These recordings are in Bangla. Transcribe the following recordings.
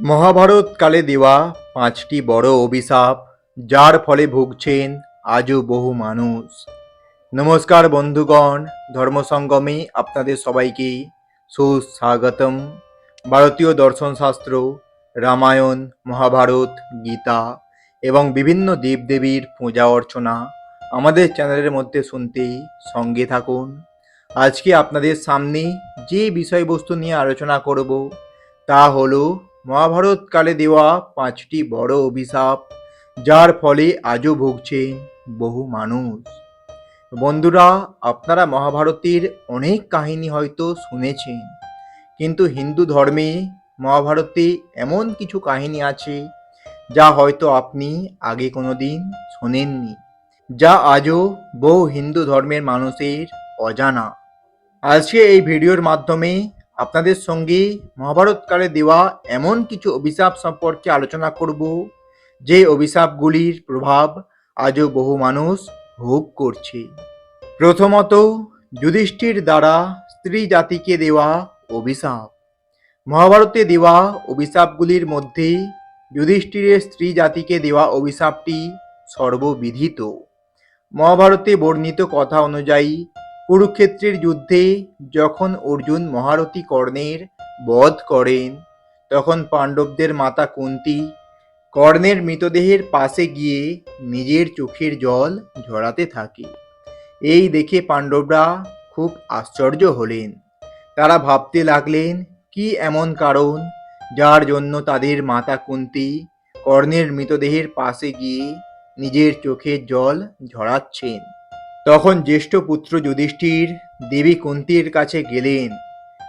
মহাভারত কালে দেওয়া পাঁচটি বড় অভিশাপ, যার ফলে ভুগছেন আজও বহু মানুষ। নমস্কার বন্ধুগণ, ধর্মসঙ্গমে আপনাদের সবাইকে সুস্বাগতম। ভারতীয় দর্শনশাস্ত্র, রামায়ণ, মহাভারত, গীতা এবং বিভিন্ন দেবদেবীর পূজা অর্চনা আমাদের চ্যানেলের মধ্যে শুনতে সঙ্গে থাকুন। আজকে আপনাদের সামনে যে বিষয়বস্তু নিয়ে আলোচনা করব তা হলো মহাভারত কালে দেওয়া পাঁচটি বড় অভিশাপ, যার ফলে আজও ভুগছেন বহু মানুষ। বন্ধুরা, আপনারা মহাভারতের অনেক কাহিনী হয়তো শুনেছেন, কিন্তু হিন্দু ধর্মে মহাভারতে এমন কিছু কাহিনী আছে, যা হয়তো আপনি আগে কোনো দিন শোনেননি, যা আজও বহু হিন্দু ধর্মের মানুষের অজানা। আজকে এই ভিডিওর মাধ্যমে আপনাদের সঙ্গে মহাভারতকালে দেওয়া এমন কিছু অভিশাপ সম্পর্কে আলোচনা করব, যে অভিশাপগুলির প্রভাব আজও বহু মানুষ ভোগ করছে। প্রথমত, যুধিষ্ঠির দ্বারা স্ত্রী জাতিকে দেওয়া অভিশাপ। মহাভারতে দেওয়া অভিশাপগুলির মধ্যে যুধিষ্ঠিরের স্ত্রী জাতিকে দেওয়া অভিশাপটি সর্ববিধিত। মহাভারতে বর্ণিত কথা অনুযায়ী কুরুক্ষেত্রের যুদ্ধে যখন অর্জুন মহারথী কর্ণের বধ করেন, তখন পাণ্ডবদের মাতা কুন্তি কর্ণের মৃতদেহের পাশে গিয়ে নিজের চোখের জল ঝরাতে থাকে। এই দেখে পাণ্ডবরা খুব আশ্চর্য হলেন। তারা ভাবতে লাগলেন, কি এমন কারণ যার জন্য তাদের মাতা কুন্তি কর্ণের মৃতদেহের পাশে গিয়ে নিজের চোখের জল ঝরাচ্ছেন? তখন জ্যেষ্ঠ পুত্র যুধিষ্ঠির দেবী কুন্তির কাছে গেলেন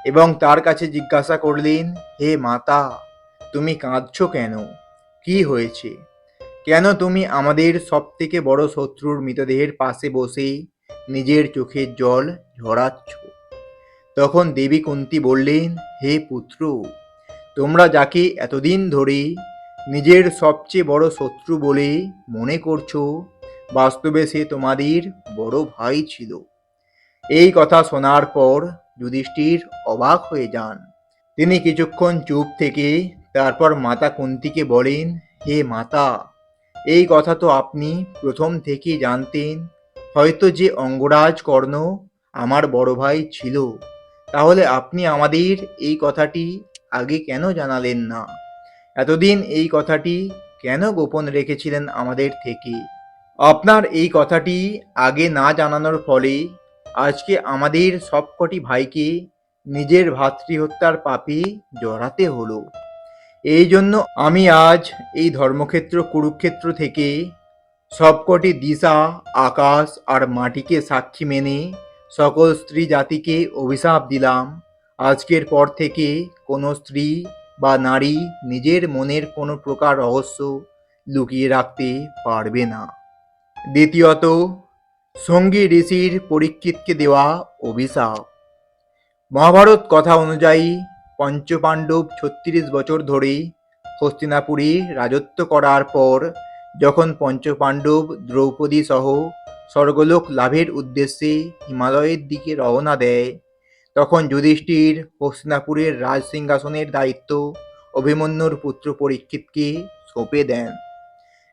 এবং তার কাছে জিজ্ঞাসা করলেন, হে মাতা, তুমি কাঁদছো কেন? কি হয়েছে? কেন তুমি আমাদের সবথেকে বড় শত্রুর মৃতদেহের পাশে বসে নিজের চোখের জল ঝরাচ্ছ? তখন দেবী কুন্তি বললেন, হে পুত্র, তোমরা যাকে এতদিন ধরে নিজের সবচেয়ে বড় শত্রু বলে মনে করছ বাস্তবে সে তোমাদের বড় ভাই ছিল। এই কথা শোনার পর যুধিষ্ঠির অবাক হয়ে যান। তিনি কিছুক্ষণ চুপ থেকে তারপর মাতা কুন্তিকে বলেন, হে মাতা, এই কথা তো আপনি প্রথম থেকেই জানতেন। হয়তো যে অঙ্গরাজ কর্ণ আমার বড় ভাই ছিল, তাহলে আপনি আমাদের এই কথাটি আগে কেন জানালেন না? এতদিন এই কথাটি কেন গোপন রেখেছিলেন আমাদের থেকে? আপনার এই কথাটি আগে না জানানোর ফলে আজকে আমাদের সবকটি ভাইকে নিজের ভাতৃহত্যার পাপে জড়াতে হলো। এই জন্য আমি আজ এই ধর্মক্ষেত্র, কুরুক্ষেত্র থেকে সবকটি দিশা, আকাশ আর মাটিকে সাক্ষী মেনে সকল স্ত্রী জাতিকে অভিশাপ দিলাম। আজকের পর থেকে কোনো স্ত্রী বা নারী নিজের মনের কোনো প্রকার রহস্য লুকিয়ে রাখতে পারবে না। দ্বিতীয়ত, সঙ্গী ঋষির পরীক্ষিতকে দেওয়া অভিশাপ। মহাভারত কথা অনুযায়ী পঞ্চপাণ্ডব ছত্রিশ বছর ধরে হস্তিনাপুরে রাজত্ব করার পর যখন পঞ্চপাণ্ডব দ্রৌপদী সহ স্বর্গলোক লাভের উদ্দেশ্যে হিমালয়ের দিকে রওনা দেয়, তখন যুধিষ্ঠির হস্তিনাপুরের রাজ সিংহাসনের দায়িত্ব অভিমন্যুর পুত্র পরীক্ষিতকে সঁপে দেন।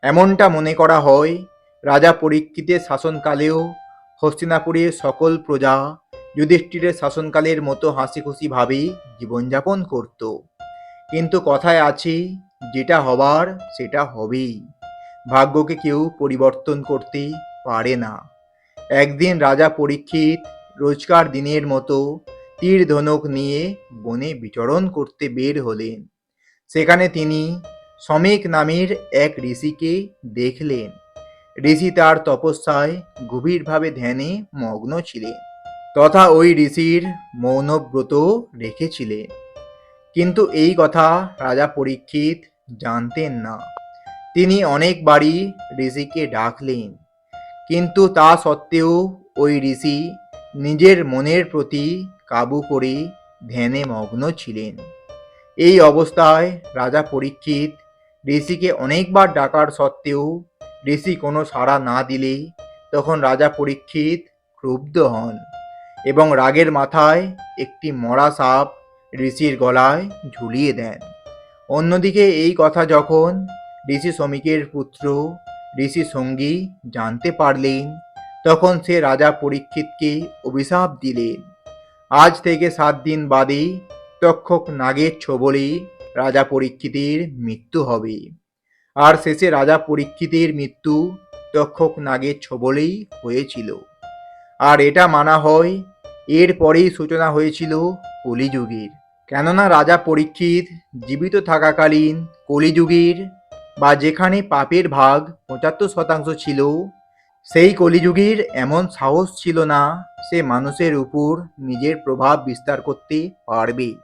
এমনটা মনে করা হয় রাজা পরীক্ষিতের শাসনকালেও হস্তিনাপুরের সকল প্রজা যুধিষ্ঠিরের শাসনকালের মতো হাসি খুশিভাবে জীবনযাপন করত। কিন্তু কথায় আছে, যেটা হবার সেটা হবেই। ভাগ্যকে কেউ পরিবর্তন করতে পারে না। একদিন রাজা পরীক্ষিত রোজকার দিনের মতো তীর ধনুক নিয়ে বনে বিচরণ করতে বের হলেন। সেখানে তিনি সমেক নামের এক ঋষিকে দেখলেন। ঋষি তার তপস্যায় গভীরভাবে ধ্যানে মগ্ন ছিলেন তথা ওই ঋষির মৌনব্রত রেখেছিলেন কিন্তু এই কথা রাজা পরীক্ষিত জানতেন না। তিনি অনেকবারই ঋষিকে ডাকলেন। কিন্তু তা সত্ত্বেও ওই ঋষি নিজের মনের প্রতি কাবু করে ধ্যানে মগ্ন ছিলেন। এই অবস্থায় রাজা পরীক্ষিত ঋষিকে অনেকবার ডাকার সত্ত্বেও ঋষি কোনো সাড়া না দিলেই তখন রাজা পরীক্ষিত ক্রুব্ধ হন এবং রাগের মাথায় একটি মরা সাপ ঋষির গলায় ঝুলিয়ে দেন। অন্যদিকে এই কথা যখন ঋষি শ্রমিকের পুত্র, ঋষি সঙ্গী জানতে পারলেন, তখন সে রাজা পরীক্ষিতকে অভিশাপ দিলেন। আজ থেকে সাত দিন বাদে তক্ষক নাগের ছোবলে রাজা পরীক্ষিতের মৃত্যু হবে। আর শেষে রাজা পরীক্ষিতের মৃত্যু তক্ষক নাগের ছবলেই হয়েছিল। আর এটা মানা হয় এরপরেই সূচনা হয়েছিল কলিযুগের। কেননা রাজা পরীক্ষিত জীবিত থাকাকালীন কলিযুগের বা যেখানে পাপের ভাগ পঁচাত্তর শতাংশ ছিল, সেই কলিযুগের এমন সাহস ছিল না সে মানুষের উপর নিজের প্রভাব বিস্তার করতে পারবে।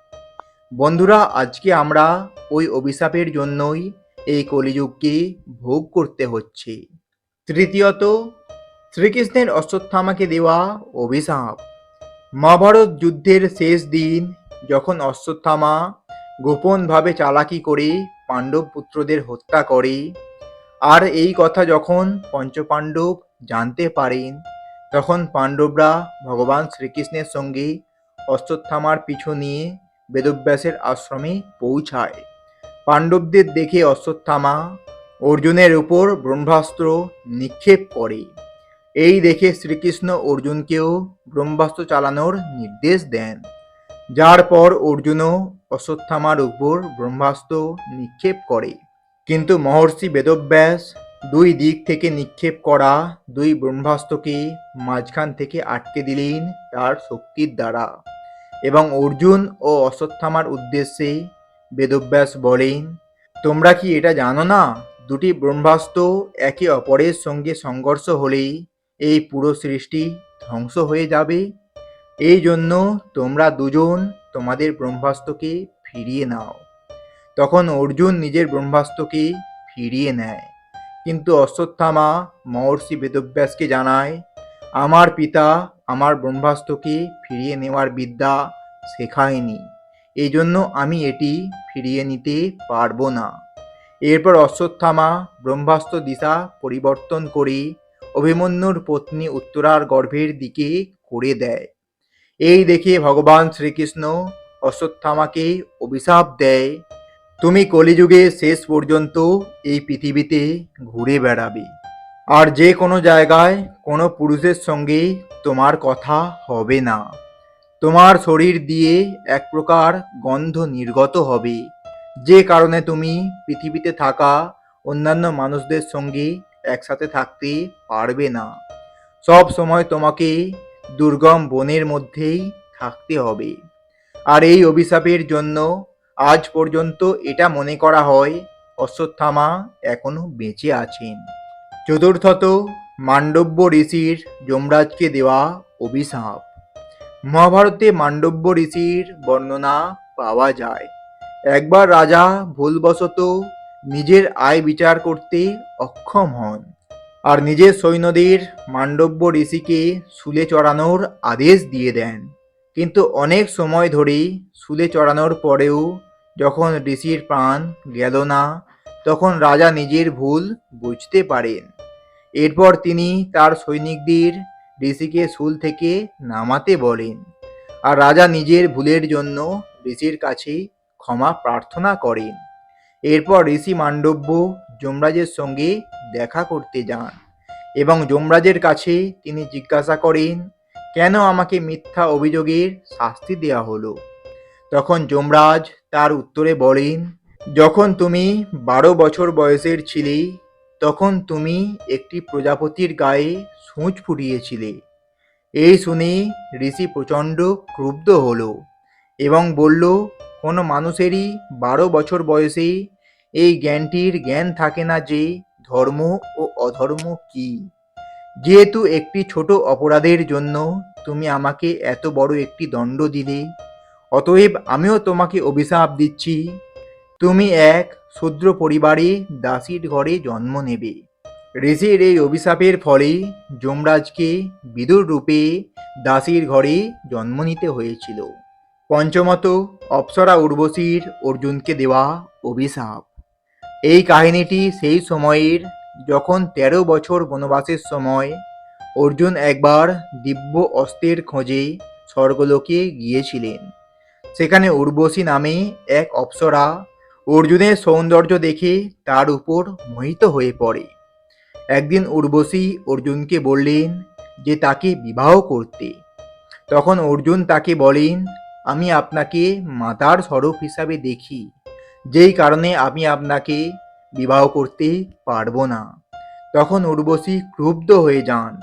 বন্ধুরা, আজকে আমরা ওই অভিশাপের জন্যই এই কলিযুগকে ভোগ করতে হচ্ছে। তৃতীয়ত, শ্রীকৃষ্ণের অশ্বত্থামাকে দেওয়া অভিশাপ। মহাভারত যুদ্ধের শেষ দিন যখন অশ্বত্থামা গোপনভাবে চালাকি করে পাণ্ডব পুত্রদের হত্যা করে, আর এই কথা যখন পঞ্চপাণ্ডব জানতে পারেন, তখন পাণ্ডবরা ভগবান শ্রীকৃষ্ণের সঙ্গে অশ্বত্থামার পিছু নিয়ে বেদব্যাসের আশ্রমে পৌঁছায়। পাণ্ডবদের দেখে অশ্বত্থামা অর্জুনের উপর ব্রহ্মাস্ত্র নিক্ষেপ করে। এই দেখে শ্রীকৃষ্ণ অর্জুনকেও ব্রহ্মাস্ত্র চালানোর নির্দেশ দেন। যার পর অর্জুনও অশ্বত্থামার উপর ব্রহ্মাস্ত্র নিক্ষেপ করে। কিন্তু মহর্ষি বেদব্যাস দুই দিক থেকে নিক্ষেপ করা দুই ব্রহ্মাস্ত্রকে মাঝখান থেকে আটকে দিলেন তার শক্তির দ্বারা। এবং অর্জুন ও অশ্বত্থামার উদ্দেশ্যে বেদব্যাস বলেন, তোমরা কি এটা জানো না? দুটি ব্রহ্মাস্ত্র একে অপরের সঙ্গে সংঘর্ষ হলেই এই পুরো সৃষ্টি ধ্বংস হয়ে যাবে? এই জন্য তোমরা দুজন তোমাদের ব্রহ্মাস্ত্রকে ফিরিয়ে নাও। তখন অর্জুন নিজের ব্রহ্মাস্ত্রকে ফিরিয়ে নেয়। কিন্তু অশ্বত্থামা মহর্ষি বেদব্যাসকে জানায়, আমার পিতা আমার ব্রহ্মাস্ত্রকে ফিরিয়ে নেওয়ার বিদ্যা শেখায়নি। এই জন্য আমি এটি ফিরিয়ে নিতে পারব না। এরপর অশ্বত্থামা ব্রহ্মাস্ত্র দিশা পরিবর্তন করে অভিমন্যুর পত্নী উত্তরার গর্ভের দিকে করে দেয়। এই দেখে ভগবান শ্রীকৃষ্ণ অশ্বত্থামাকে অভিশাপ দেয়, তুমি কলিযুগে শেষ পর্যন্ত এই পৃথিবীতে ঘুরে বেড়াবে। আর যে কোনো জায়গায় কোনো পুরুষের সঙ্গে তোমার কথা হবে না। তোমার শরীর দিয়ে এক প্রকার গন্ধ নির্গত হবে। যে কারণে তুমি পৃথিবীতে থাকা অন্যান্য মানুষদের সঙ্গে একসাথে থাকতে পারবে না। সব সময় তোমাকে দুর্গম বনের মধ্যেই থাকতে হবে। আর এই অভিশাপের জন্য আজ পর্যন্ত এটা মনে করা হয়, অশ্বত্থামা এখনও বেঁচে আছেন। চতুর্থত মাণ্ডব্য ঋষির যমরাজকে দেওয়া অভিশাপ। মহাভারতে মান্ডব্য ঋষির বর্ণনা পাওয়া যায়। একবার রাজা ভুলবশত নিজের আয় বিচার করতে অক্ষম হন আর নিজের সৈন্যদের মান্ডব্য ঋষিকে শুলে চড়ানোর আদেশ দিয়ে দেন। কিন্তু অনেক সময় ধরে শুলে চড়ানোর পরেও যখন ঋষির প্রাণ গেল না, তখন রাজা নিজের ভুল বুঝতে পারেন। এরপর তিনি তার সৈনিকদের ঋষিকে শুল থেকে নামাতে বলেন। আর রাজা নিজের ভুলের জন্য ঋষির কাছে ক্ষমা প্রার্থনা করেন। এরপর ঋষি মান্ডব্য যমরাজের সঙ্গে দেখা করতে যান এবং যমরাজের কাছে তিনি জিজ্ঞাসা করেন, কেন আমাকে মিথ্যা অভিযোগের শাস্তি দেওয়া হলো? তখন যমরাজ তার উত্তরে বলেন, যখন তুমি বারো বছর বয়সের ছিলে তখন তুমি একটি প্রজাপতির গায়ে সূঁচ ফুটিয়েছিলে। এই শুনে ঋষি প্রচণ্ড ক্রুব্ধ হলো এবং বলল, কোনো মানুষেরই বারো বছর বয়সে এই জ্ঞানটির জ্ঞান থাকে না যে ধর্ম ও অধর্ম কি। যেহেতু একটি ছোট অপরাধের জন্য তুমি আমাকে এত বড় একটি দণ্ড দিলে, অতএব আমিও তোমাকে অভিশাপ দিচ্ছি। তুমি এক শূদ্র পরিবারে দাসীর ঘরে জন্ম নেবে। ঋষির এই অভিশাপের ফলে যমরাজকে বিদুর রূপে দাসীর ঘরে জন্ম নিতে হয়েছিল। পঞ্চমত অপ্সরা উর্বশীর অর্জুনকে দেওয়া অভিশাপ। এই কাহিনীটি সেই সময়ের যখন তেরো বছর বনবাসের সময় অর্জুন একবার দিব্য অস্ত্রের খোঁজে স্বর্গলোকে গিয়েছিলেন। সেখানে উর্বশী নামে এক অপ্সরা অর্জুনের সৌন্দর্য দেখে তার উপর মোহিত হয়ে পড়ে। একদিন উর্বশী অর্জুনকে বললেন যে তাকে বিবাহ করতে। তখন অর্জুন তাকে বলেন, আমি আপনাকে মাতার স্বরূপ হিসাবে দেখি। যেই কারণে আমি আপনাকে বিবাহ করতে পারব না। তখন উর্বশী ক্রুব্ধ হয়ে যান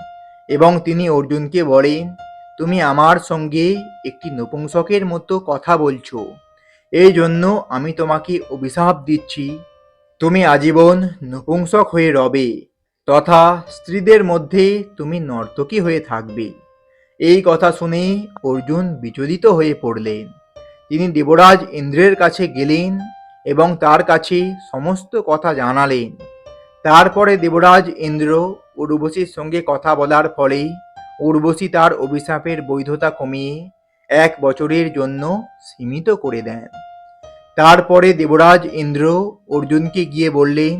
এবং তিনি অর্জুনকে বলেন, তুমি আমার সঙ্গে একটি নপুংসকের মতো কথা বলছো। এই জন্য আমি তোমাকে অভিশাপ দিচ্ছি। তুমি আজীবন নপুংসক হয়ে রবে, তথা স্ত্রীদের মধ্যে তুমি নর্তকী হয়ে থাকবে। এই কথা শুনে অর্জুন বিচলিত হয়ে পড়লেন। তিনি দেবরাজ ইন্দ্রের কাছে গেলেন এবং তার কাছে সমস্ত কথা জানালেন। তারপরে দেবরাজ ইন্দ্র উর্বশীর সঙ্গে কথা বলার ফলে উর্বশী তার অভিশাপের বৈধতা কমিয়ে এক বছরের জন্য সীমিত করে দেন। তারপরে দেবরাজ ইন্দ্র অর্জুনকে গিয়ে বললেন,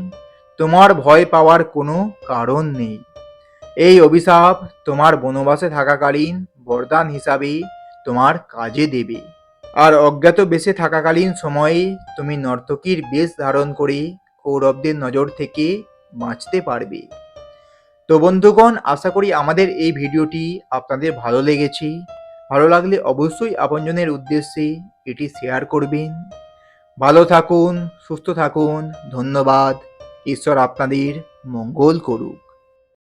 তোমার ভয় পাওয়ার কোনো কারণ নেই। এই অভিশাপ তোমার বনবাসে থাকাকালীন বরদান হিসাবে তোমার কাজে দেবে। আর অজ্ঞাত বেশে থাকাকালীন সময়ে তুমি নর্তকীর বেশ ধারণ করে কৌরবদের নজর থেকে বাঁচতে পারবে। তো বন্ধুগণ, আশা করি আমাদের এই ভিডিওটি আপনাদের ভালো লেগেছে। ভালো লাগলে অবশ্যই আপনজনের উদ্দেশ্যে এটি শেয়ার করবেন। ভালো থাকুন, সুস্থ থাকুন, ধন্যবাদ। ঈশ্বর আপনাদের মঙ্গল করুক।